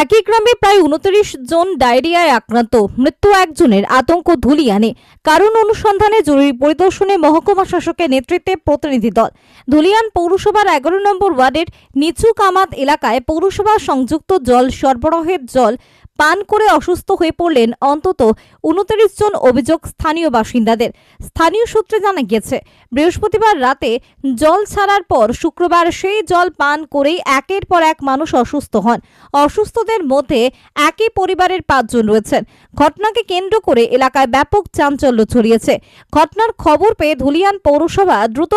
একই গ্রামে প্রায় উনত্রিশ জন ডায়রিয়ায় আক্রান্ত। মৃত্যু একজনের আতঙ্ক ধুলিয়ানে। কারণ অনুসন্ধানে জরুরি পরিদর্শনে মহকুমা শাসকের নেতৃত্বে প্রতিনিধি দল। ধুলিয়ান পৌরসভার এগারো নম্বর ওয়ার্ডের নিচু কামাত এলাকায় পৌরসভা সংযুক্ত জল সরবরাহের জল পান করে অসুস্থ হয়ে পড়লেন অন্তত উনত্রিশ জন অভিযোগ স্থানীয় বাসিন্দাদের। স্থানীয় সূত্রে জানা গিয়েছে, বৃহস্পতিবার রাতে জল ছাড়ার পর শুক্রবার সেই জল পান করেই একের পর এক মানুষ অসুস্থ হন। অসুস্থদের মধ্যে একই পরিবারের পাঁচজন রয়েছেন। ঘটনাকে কেন্দ্র করে এলাকায় ব্যাপক চাঞ্চল্য ছড়িয়েছে। ঘটনার খবর পেয়ে ধুলিয়ান পৌরসভা দ্রুত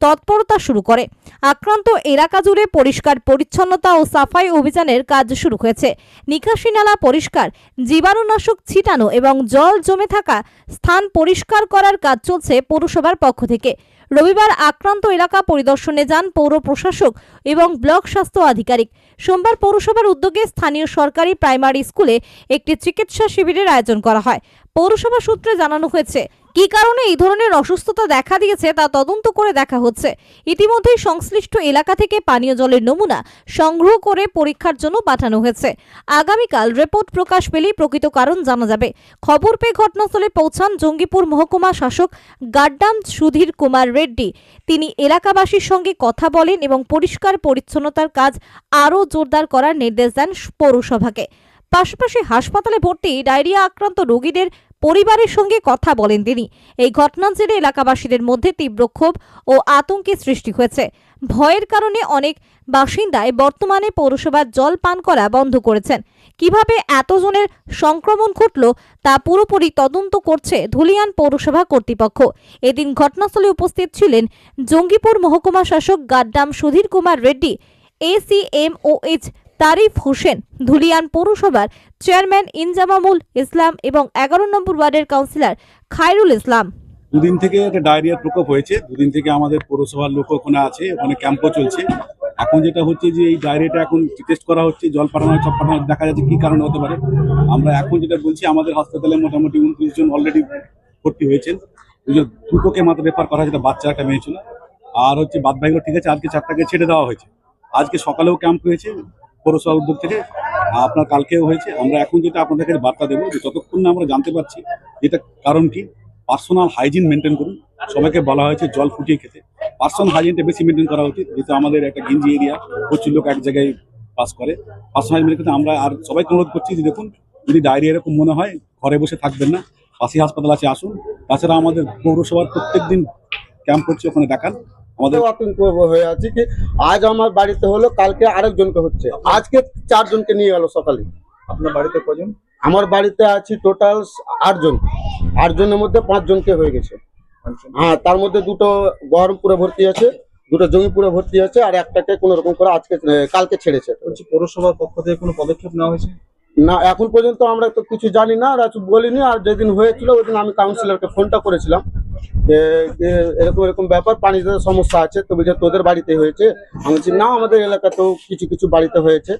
তৎপরতা শুরু করে। আক্রান্ত এলাকা জুড়ে পরিষ্কার, পরিচ্ছন্নতা ও সাফাই অভিযানের কাজ শুরু হয়েছে। নিকাশি নালা পরিষ্কার, জীবাণুনাশক ছিটানো এবং জল জমে থাকা স্থান পরিষ্কার করার কাজ চলছে পৌরসভার পক্ষ থেকে। রবিবার আক্রান্ত এলাকা পরিদর্শনে যান পৌর প্রশাসক এবং ব্লক স্বাস্থ্য আধিকারিক। সোমবার পৌরসভার উদ্যোগে স্থানীয় সরকারি প্রাইমারি স্কুলে একটি চিকিৎসা শিবিরের আয়োজন করা হয়। পৌরসভা সূত্রে জানানো হয়েছে, কী কারণে এই ধরনের অসুস্থতা দেখা দিয়েছে তা তদন্ত করে দেখা হচ্ছে। ইতিমধ্যেই সংশ্লিষ্ট এলাকা থেকে পানীয় জলের নমুনা সংগ্রহ করে পরীক্ষার জন্য পাঠানো হয়েছে। আগামীকাল রিপোর্ট প্রকাশ পেলেই প্রকৃত কারণ জানা যাবে। খবর পেয়ে ঘটনাস্থলে পৌঁছান জঙ্গিপুর মহকুমা শাসক গাড্ডাম সুধীর কুমার রেড্ডি। তিনি এলাকাবাসীর সঙ্গে কথা বলেন এবং পরিষ্কার পরিচ্ছন্নতার কাজ আরও জোরদার করার নির্দেশ দেন পৌরসভাকে। পাশাপাশি হাসপাতালে ভর্তি ডায়রিয়া আক্রান্ত রোগীদের পরিবারের সঙ্গে কথা বলেন তিনি। এই ঘটনার জেরে এলাকাবাসীদের মধ্যে তীব্র ক্ষোভ ও আতঙ্কের সৃষ্টি হয়েছে। ভয়ের কারণে অনেক বাসিন্দায় বর্তমানে পৌরসভার জল পান করা বন্ধ করেছেন। কীভাবে এতজনের সংক্রমণ ঘটল তা পুরোপুরি তদন্ত করছে ধুলিয়ান পৌরসভা কর্তৃপক্ষ। এদিন ঘটনাস্থলে উপস্থিত ছিলেন জঙ্গিপুর মহকুমা শাসক গাড্ডাম সুধীর কুমার রেড্ডি, এসিএমওএইচ তারিফ হোসেন, ধুলিয়ান পৌরসভার চেয়ারম্যান ইনজামামুল ইসলাম এবং এগারো নম্বর ওয়ার্ডের কাউন্সিলর খায়রুল ইসলাম। দুদিন থেকে একটা ডায়রিয়ার প্রকোপ হয়েছে, দুদিন থেকে আমাদের পৌরসভার লোক ওখানে আছে, ওখানে ক্যাম্পও চলছে। এখন যেটা হচ্ছে যে এই ডায়রিয়াটা এখন টেস্ট করা হচ্ছে, জল পাঠানো সব পাঠানো, দেখা যাচ্ছে কি কারণে হতে পারে। আমরা এখন যেটা বলছি, আমাদের হাসপাতালে মোটামুটি উনত্রিশ জন অলরেডি ভর্তি হয়েছেন। দুটোকে মাত্র রেফার করা হয়েছে বাচ্চা একটা মেয়ে ছিল। আর হচ্ছে বাদ বাকিগুলো ঠিক আছে, আজকে চারটাকে ছেড়ে দেওয়া হয়েছে। আজকে সকালেও ক্যাম্প হয়েছে পৌরসভা উদ্যোগ থেকে আপনার কালকেও হয়েছে। আমরা এখন যেটা আপনাদের কাছে বার্তা দেবো, যে যতক্ষণ না আমরা জানতে পারছি যেটা কারণ কি পার্সোনাল হাইজিন মেনটেন করুন। সবাইকে বলা হয়েছে জল ফুটিয়ে খেতে। পার্সোনাল হাইজিনটা বেশি মেনটেন করা উচিত, যেহেতু আমাদের একটা গিঞ্জি এরিয়া প্রচুর লোক এক জায়গায় পাস করে। পার্সোনাল হাইজিন মেনটেন আমরা আর সবাইকে অনুরোধ করছি যে দেখুন, যদি ডায়রিয়া এরকম মনে হয়, ঘরে বসে থাকবেন না। পাশে হাসপাতাল আছে, আসুন। তাছাড়া আমাদের পৌরসভার প্রত্যেক দিন ক্যাম্প করছে, ওখানে দেখান। আমাদের আতঙ্ক হয়ে আছে কি আজ আমার বাড়িতে হলো কালকে আরেকজনকে হচ্ছে। আজকে চারজনকে নিয়ে গেল সকালে। আপনার বাড়িতে কজন? আমার বাড়িতে আছি টোটাল আটজন। আটজনের মধ্যে পাঁচজনকে হয়ে গেছে। হ্যাঁ তার মধ্যে দুটো বহরমপুরে ভর্তি আছে দুটো জমিপুরে ভর্তি আছে আর একটাকে কোন রকম করে আজকে কালকে ছেড়েছে। পৌরসভার পক্ষ থেকে কোনো পদক্ষেপ নেওয়া হয়েছে? না এখন পর্যন্ত আমরা তো কিছু জানি না আর বলিনি আর যেদিন হয়েছিল ওই দিন আমি কাউন্সিলরকে ফোনটা করেছিলাম। যে এরকম এরকম ব্যাপার পানিতে সমস্যা আছে তো বলছে তোদের বাড়িতে হয়েছে, আমি বলছি, না, আমাদের এলাকাতেও কিছু কিছু বাড়িতে হয়েছে।